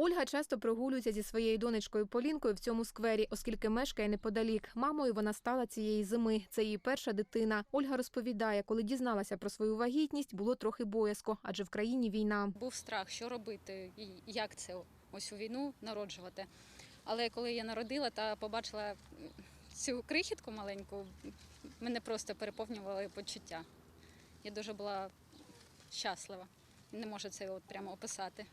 Ольга часто прогулюється зі своєю донечкою Полінкою в цьому сквері, оскільки мешкає неподалік. Мамою вона стала цієї зими. Це її перша дитина. Ольга розповідає, коли дізналася про свою вагітність, було трохи боязко, адже в країні війна. Був страх, що робити і як це ось у війну народжувати. Але коли я народила та побачила цю крихітку маленьку, мене просто переповнювали почуття. Я дуже була щаслива. Не можу це от прямо описати,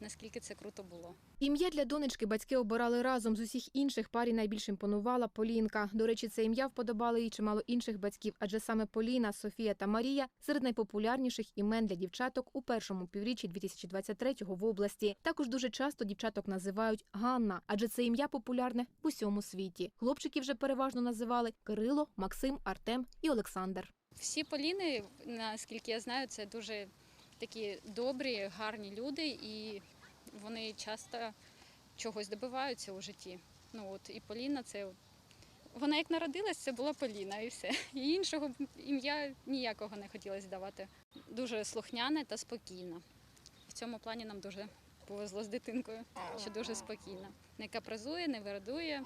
наскільки це круто було. Ім'я для донечки батьки обирали разом з усіх інших. Парі найбільш імпонувала Полінка. До речі, це ім'я вподобали і чимало інших батьків, адже саме Поліна, Софія та Марія серед найпопулярніших імен для дівчаток у першому півріччі 2023-го в області. Також дуже часто дівчаток називають Ганна, адже це ім'я популярне в усьому світі. Хлопчиків вже переважно називали Кирило, Максим, Артем і Олександр. Всі Поліни, наскільки я знаю, це дуже такі добрі, гарні люди, і вони часто чогось добиваються у житті. Ну от і Поліна це. Вона як народилась, це була Поліна і все. І іншого ім'я ніякого не хотілося давати. Дуже слухняна та спокійна. В цьому плані нам дуже повезло з дитинкою, що дуже спокійна. Не капризує, не вередує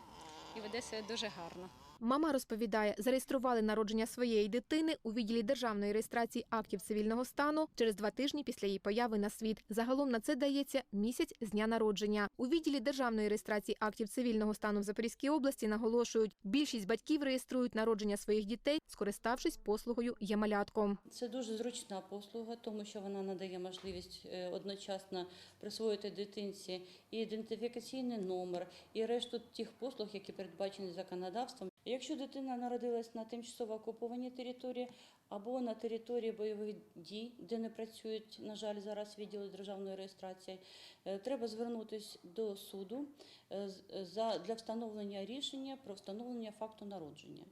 і веде себе дуже гарно. Мама розповідає, зареєстрували народження своєї дитини у відділі державної реєстрації актів цивільного стану через два тижні після її появи на світ. Загалом на це дається місяць з дня народження. У відділі державної реєстрації актів цивільного стану в Запорізькій області наголошують, більшість батьків реєструють народження своїх дітей, скориставшись послугою «Є-малятко». Це дуже зручна послуга, тому що вона надає можливість е, одночасно присвоїти дитинці і ідентифікаційний номер, і решту тих послуг, які передбачені законодавством. Якщо дитина народилась на тимчасово окупованій території або на території бойових дій, де не працюють, на жаль, зараз відділи державної реєстрації, е, треба звернутися до суду е, для встановлення рішення про встановлення факту народження.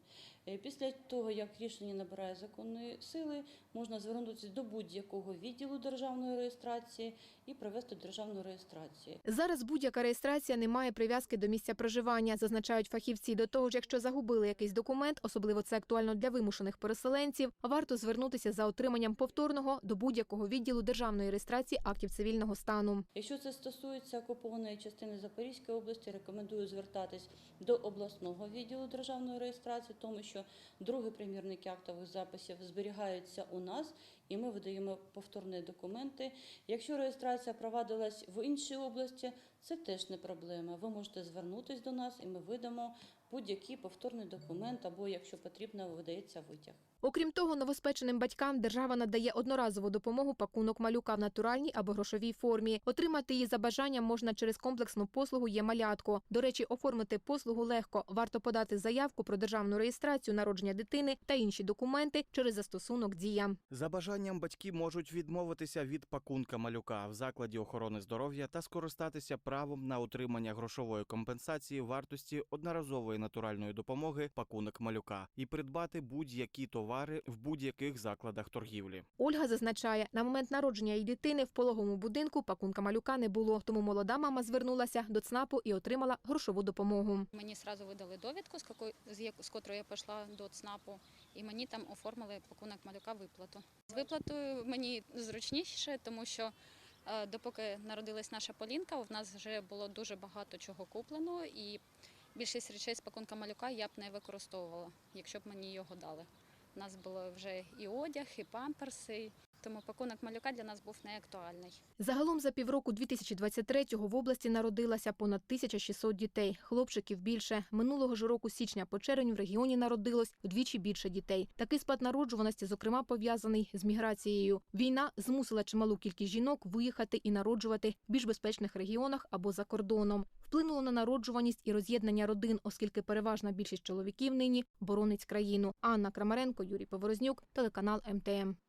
Е, Після того, як рішення набирає законної сили, можна звернутися до будь-якого відділу державної реєстрації і провести державну реєстрацію. Зараз будь-яка реєстрація не має прив'язки до місця проживання, зазначають фахівці. До того ж, якщо загубили якийсь документ, особливо це актуально для вимушених переселенців, варто звернутися за отриманням повторного до будь-якого відділу державної реєстрації актів цивільного стану. Якщо це стосується окупованої частини Запорізької області, рекомендую звертатись до обласного відділу державної реєстрації, тому що другий примірник актових записів зберігаються у нас, і ми видаємо повторні документи. Якщо реєстрація провадилась в іншій області, це теж не проблема. Ви можете звернутися до нас, і ми видамо будь-який повторний документ, або якщо потрібно, видається витяг. Окрім того, новоспеченим батькам держава надає одноразову допомогу пакунок малюка в натуральній або грошовій формі. Отримати її за бажанням можна через комплексну послугу є малятко. До речі, оформити послугу легко. Варто подати заявку про державну реєстрацію народження дитини та інші документи через застосунок Дія. За бажанням батьки можуть відмовитися від пакунка малюка в закладі охорони здоров'я та скористатися правом на отримання грошової компенсації вартості одноразової натуральної допомоги пакунок малюка і придбати будь-які товари в будь-яких закладах торгівлі. Ольга зазначає, на момент народження її дитини в пологовому будинку пакунка малюка не було, тому молода мама звернулася до ЦНАПу і отримала грошову допомогу. Мені одразу видали довідку, з котрої я пішла до ЦНАПу, і мені там оформили пакунок малюка виплату. З виплатою мені зручніше, тому що допоки народилась наша Полінка, в нас вже було дуже багато чого куплено, і більшість речей з пакунка малюка я б не використовувала, якщо б мені його дали. У нас було вже і одяг, і памперси, тому пакунок малюка для нас був не актуальний. Загалом за півроку 2023-го в області народилося понад 1600 дітей. Хлопчиків більше. Минулого ж року січня по червень в регіоні народилось вдвічі більше дітей. Такий спад народжуваності, зокрема, пов'язаний з міграцією. Війна змусила чималу кількість жінок виїхати і народжувати в більш безпечних регіонах або за кордоном. Вплинуло на народжуваність і роз'єднання родин, оскільки переважна більшість чоловіків нині боронить країну. Анна Крамаренко, Юрій Поворознюк, телеканал МТМ.